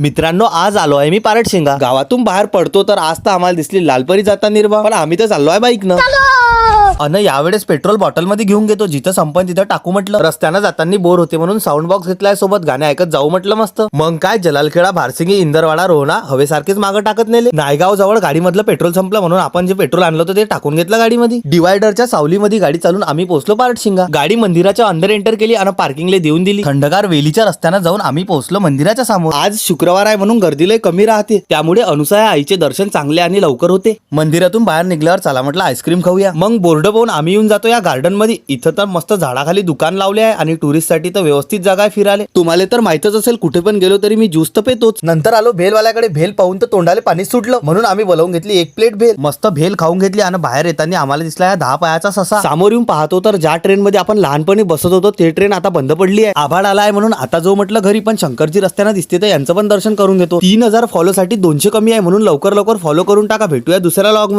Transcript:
मित्रांनो आज आलो आहे मी पारटशिंगा गावातून बाहेर पडतो तर आज तर आम्हाला दिसली लालपरी जाता निर्वा पण आम्ही तर चाललो आहे बाईक अन यावेळेस पेट्रोल बॉटलमध्ये घेऊन घेतो जिथं संपन तिथं टाकू म्हटलं. रस्त्यानं जाताना बोर होते म्हणून साऊंड बॉक्स घेतलाय सोबत गाणे ऐकत जाऊ म्हटलं मस्त. मग काय जलालखेडा भारसिंगी इंदरवाडा रोहना हवेसारखेच मागं टाकत नेले. नायगाव जवळ गाडीमधलं पेट्रोल संपलं म्हणून आपण जे पेट्रोल आणलं होतं ते टाकून घेतलं गाडीमध्ये. डिवायडरच्या सावलीमध्ये गाडी चालून आम्ही पोहोचलो पारटशिंगा गाडी मंदिराच्या अंदर एंटर केली आणि पार्किंगला देऊन दिली. थंडगार वेलीच्या रस्त्यानं जाऊन आम्ही पोहोचलो मंदिराच्या समोर. आज शुक्रवार आहे म्हणून गर्दीला कमी राहते. त्यामुळे अनुसया आईचे दर्शन चांगले आणि लवकर होते. मंदिरातून बाहेर निघल्यावर चला म्हटलं आईस्क्रीम खाऊया. मग बोर्ड पाहून आम्ही येऊन जातो या गार्डनमध्ये इथं तर मस्त झाडाखाली दुकान लावले आहे आणि टुरिस्टसाठी तर व्यवस्थित जागा आहे फिराले तुम्हाला तर माहितच असेल कुठे पण गेलो तरी मी ज्यूस तर पेतोच. नंतर आलो भेलवाल्याकडे भेल पाहून तर तोंडाला पाणी सुटलं. म्हणून आम्ही बोलावून घेतली एक प्लेट भेल. मस्त भेल खाऊन घेतली आणि बाहेर येताना आम्हाला दिसला या दहा पायाचा ससा. समोर येऊन पाहतो तर ज्या ट्रेन मध्ये आपण लहानपणी बसत होतो ते ट्रेन आता बंद पडली आहे. आभाळ आला आहे म्हणून आता जो म्हटलं घरी पण शंकरजी रस्त्यानं दिसते तर यांचं पण दर्शन करून घेतो. तीन हजार फॉलो साठी दोनशे कमी आहे म्हणून लवकर लवकर फॉलो करून टाका. भेटूया दुसऱ्या लॉगमध्ये.